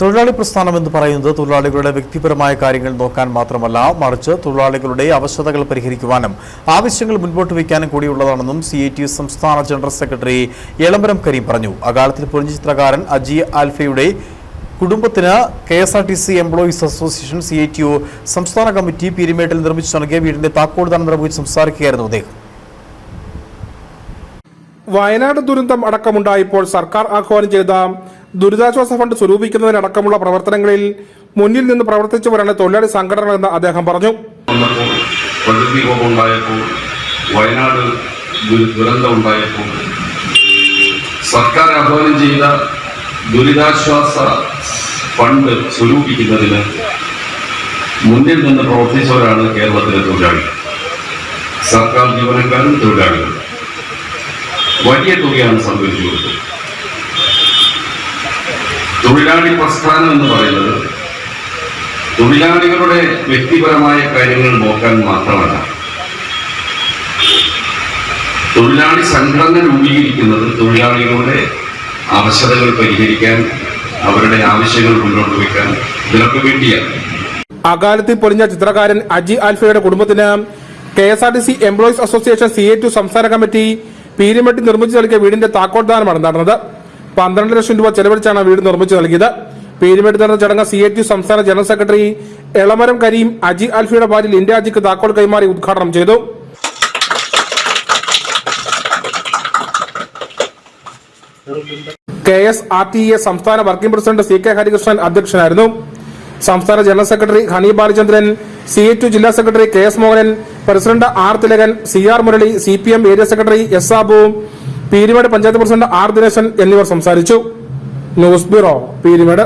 തൊഴിലാളി പ്രസ്ഥാനം എന്ന് പറയുന്നത് തൊഴിലാളികളുടെ വ്യക്തിപരമായ കാര്യങ്ങൾ നോക്കാൻ മാത്രമല്ല മറിച്ച് തൊഴിലാളികളുടെ അവശതകൾ പരിഹരിക്കുവാനും ആവശ്യങ്ങൾ മുൻപോട്ട് വയ്ക്കാനും കൂടിയുള്ളതാണെന്നും സി ഐ ടി സംസ്ഥാന ജനറൽ സെക്രട്ടറി എളംബരം കരീം പറഞ്ഞു. അകാലത്തിൽ പൊളിഞ്ഞ ചിത്രകാരൻ അജി ആൽഫയുടെ കുടുംബത്തിന് K S R T C employees association C I T O സംസ്ഥാന കമ്മിറ്റി പീരിമേട്ടിൽ നിർമ്മിച്ചു നൽകിയ വീടിന്റെ താക്കോൽദാനം നിർവഹിച്ച് സംസാരിക്കുകയായിരുന്നു അദ്ദേഹം. വയനാട് ദുരന്തം അടക്കമുണ്ടായപ്പോൾ സർക്കാർ ആഹ്വാനം ചെയ്ത ദുരിതാശ്വാസ ഫണ്ട് സ്വരൂപിക്കുന്നതിനടക്കമുള്ള പ്രവർത്തനങ്ങളിൽ മുന്നിൽ നിന്ന് പ്രവർത്തിച്ചവരാണ് തൊഴിലാളി സംഘടനകളെന്ന് അദ്ദേഹം പറഞ്ഞു. വയനാട് ദുര- ദുരന്തം ഉണ്ടായപ്പോൾ സർക്കാർ ആഹ്വാനം ചെയ്ത ദുരിതാശ്വാസ ഫണ്ട് സ്വരൂപിക്കുന്നതിന് മുന്നിൽ നിന്ന് പ്രവർത്തിച്ചവരാണ് കേരളത്തിലെ തൊഴിലാളികൾ. സർക്കാർ ജീവനക്കാരും തൊഴിലാളികളും. വലിയ തുകയാണ് സംഭവിച്ചു കൊടുത്തത് തൊഴിലാളി പ്രസ്ഥാനം എന്ന് പറയുന്നത് തൊഴിലാളികളുടെ വ്യക്തിപരമായ കാര്യങ്ങൾ നോക്കാൻ മാത്രമല്ല. തൊഴിലാളി സംഘടന രൂപീകരിക്കുന്നത് തൊഴിലാളികളുടെ അവശതകൾ പരിഹരിക്കാൻ അവരുടെ ആവശ്യങ്ങൾ മുന്നോട്ട് വയ്ക്കാൻ ഇതിനൊക്കെ വേണ്ടിയാണ്. അകാലത്തിൽ പൊളിഞ്ഞ ചിത്രകാരൻ അജി ആൽഫയുടെ കുടുംബത്തിന് K S R T C employees association C A to സംസ്ഥാന കമ്മിറ്റി പീരിമെട്ടി നിർമ്മിച്ചു നൽകിയ വീടിന്റെ താക്കോൽദാനമാണ് നടന്നത്. പന്ത്രണ്ട് ലക്ഷം രൂപ ചെലവഴിച്ചാണ് വീട് നിർമ്മിച്ചു നൽകിയത്. പേരുമേട് നടന്ന ചടങ്ങ് സി സംസ്ഥാന ജനറൽ സെക്രട്ടറി എളമരം കരീം അജി അൽഫിയുടെ ഭാര്യ ലിൻഡ അജിക്ക് താക്കോൽ കൈമാറി ഉദ്ഘാടനം ചെയ്തു. K S R T A സംസ്ഥാന working president C K Harikrishnan അധ്യക്ഷനായിരുന്നു. സംസ്ഥാന general secretary Honey Balachandran C ജില്ലാ secretary K S Mohanan president R Thilakan C R Murali C P M area secretary S Sabu Peermade panchayat president R Dineshan എന്നിവർ സംസാരിച്ചു. News bureau Peermade.